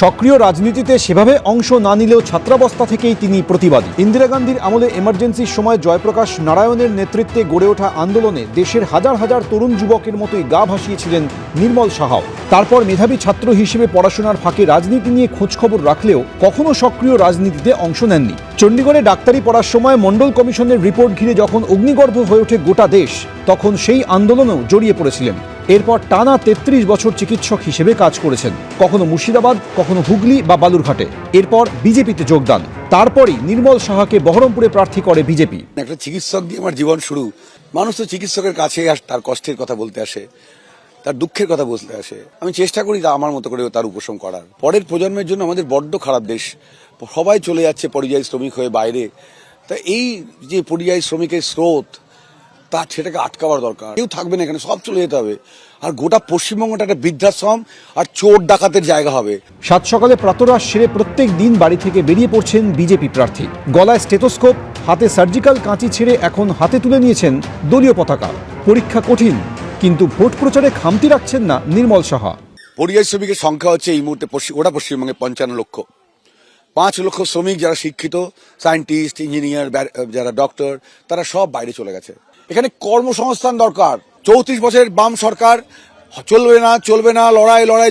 সক্রিয় রাজনীতিতে সেভাবে অংশ না নিলেও ছাত্রাবস্থা থেকেই তিনি প্রতিবাদী। ইন্দিরা গান্ধীর আমলে এমার্জেন্সির সময় জয়প্রকাশ নারায়ণের নেতৃত্বে গড়ে ওঠা আন্দোলনে দেশের হাজার হাজার তরুণ যুবকের মতোই গা ভাসিয়েছিলেন নির্মল সাহাও। তারপর মেধাবী ছাত্র হিসেবে পড়াশোনার ফাঁকে রাজনীতি নিয়ে খোঁজখবর রাখলেও কখনো সক্রিয় রাজনীতিতে অংশ নেননি। চণ্ডীগড়ে ডাক্তারি পড়ার সময় মন্ডল কমিশনের রিপোর্ট ঘিরে যখন অগ্নিগর্ভ হয়ে ওঠে গোটা দেশ, তখন সেই আন্দোলনেও জড়িয়ে পড়েছিলেন। এরপর টানা তেত্রিশ বছর চিকিৎসক হিসেবে কাজ করেছেন। কখনো মুর্শিদাবাদ, কখনো হুগলি বা বালুরঘাটে। এরপর বিজেপিতে যোগদান। তারপরই নির্মল সাহাকে বহরমপুরে প্রার্থী করে বিজেপি। একটা চিকিৎসক দিয়ে আমার জীবন শুরু। মানুষ তো চিকিৎসকের কাছে তার কষ্টের কথা বলতে আসে, তার দুঃখের কথা বলতে আসে। আমি চেষ্টা করি আমার মতো করে তার উপশম করার। পরের প্রজন্মের জন্য আমাদের বড্ড খারাপ দেশ। সবাই চলে যাচ্ছে পরিযায়ী শ্রমিক হয়ে বাইরে। তা এই যে পরিযায়ী শ্রমিকের স্রোত তা সেটাকে আটকাবার দরকার। কেউ থাকবে না এখানে সব চলে যেতে হবে। আর গোটা পশ্চিমবঙ্গটা একটা বৃদ্ধাশ্রম আর চোর ডাকাতের জায়গা হবে। সাত সকালে প্রাতরাশ সেরে প্রত্যেক দিন বাড়ি থেকে বেরিয়ে পড়ছেন বিজেপি প্রার্থী। গলায় স্টেথোস্কোপ হাতে সার্জিক্যাল কাঁচি ছেড়ে এখন হাতে তুলে নিয়েছেন দলীয় পতাকা। পরীক্ষা কঠিন কিন্তু ভোট প্রচারে খামতি রাখছেন না নির্মল সাহা। পরিযায়ী শ্রমিকের সংখ্যা হচ্ছে এই মুহূর্তে ওটা পশ্চিমবঙ্গে পঞ্চান্ন লক্ষ। পাঁচ লক্ষ শ্রমিক যারা শিক্ষিত সায়েন্টিস্ট ইঞ্জিনিয়ার যারা ডক্টর তারা সব বাইরে চলে গেছে। এখানে কর্মসংস্থান দরকার। চৌত্রিশ বছরের বাম সরকার চলবে না চলবে না লড়াই লড়াই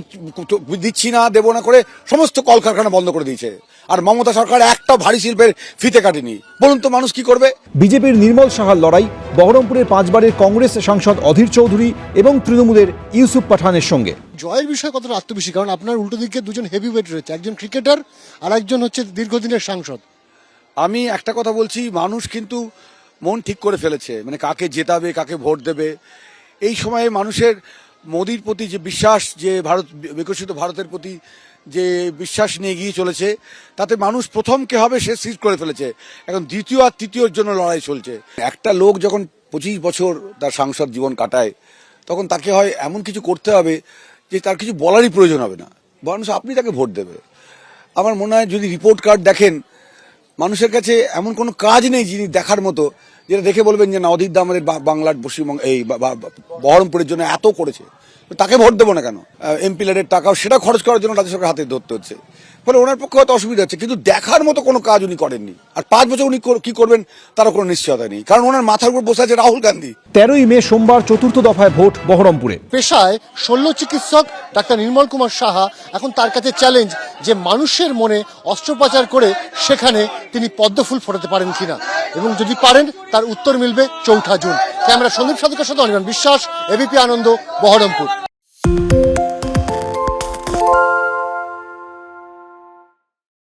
দিচ্ছি না দেবো না করে সমস্ত কলকারখানা বন্ধ করে দিয়েছে। আর মমতা সরকার একটা ভারী শিল্পের ফিতে কাটেনি। বলুন তো মানুষ কি করবে? বিজেপির নির্মল সাহার লড়াই বহরমপুরের পাঁচবারের কংগ্রেস সাংসদ অধীর চৌধুরী এবং তৃণমূলের ইউসুফ পাঠানের সঙ্গে। জয়ের বিষয়ে কতটা আত্মবিশ্বাসী? কারণ আপনার উল্টো দিকে দুজন হেভি ওয়েট রয়েছে একজন ক্রিকেটার আর একজন হচ্ছে দীর্ঘদিনের সাংসদ। আমি একটা কথা বলছি মানুষ কিন্তু মন ঠিক করে ফেলেছে মানে কাকে জেতাবে, কাকে ভোট দেবে। এই সময়ে মানুষের মোদির প্রতি যে বিশ্বাস, যে ভারত, বিকশিত ভারতের প্রতি যে বিশ্বাস নিয়ে এগিয়ে চলেছে, তাতে মানুষ প্রথম কে হবে সে সিট করে ফেলেছে। এখন দ্বিতীয় আর তৃতীয়র জন্য লড়াই চলছে। একটা লোক যখন পঁচিশ বছর তার সাংসদ জীবন কাটায়, তখন তাকে হয় এমন কিছু করতে হবে যে তার কিছু বলারই প্রয়োজন হবে না। মানুষ, আপনি তাকে ভোট দেবে। আমার মনে হয় যদি রিপোর্ট কার্ড দেখেন, মানুষের কাছে এমন কোনো কাজ নেই যিনি দেখার মতো যেটা দেখে বলবেন যে না, অধিক দামের আমাদের বাংলার পশ্চিমবঙ্গ এই বহরমপুরের জন্য এত করেছে। তাকে ভোট দেবো না কেন? এমপি লেডের টাকাও সেটা খরচ করার জন্য রাজ্য সরকার হাতে ধরতে হচ্ছে। ফলে ওনার পক্ষে হয়তো অসুবিধা হচ্ছে কিন্তু দেখার মতো কোনো কাজ উনি করেননি। আর পাঁচ বছর উনি কর- কি করবেন তারও কোনো নিশ্চয়তা নেই। কারণ ওনার মাথার উপর বসে আছে রাহুল গান্ধী। তেরোই মে সোমবার চতুর্থ দফায় ভোট বহরমপুরে। পেশায় শল্য চিকিৎসক ডাক্তার নির্মল কুমার সাহা এখন তার কাছে চ্যালেঞ্জ যে মানুষের মনে অস্ত্রোপচার করে সেখানে তিনি পদ্মফুল ফোটাতে পারেন কিনা। এবং যদি পারেন তার উত্তর মিলবে চৌঠা জুন। ক্যামেরা সন্দীপ সাধুকের সাথে অনির্বাণ বিশ্বাস এবিপি আনন্দ বহরমপুর।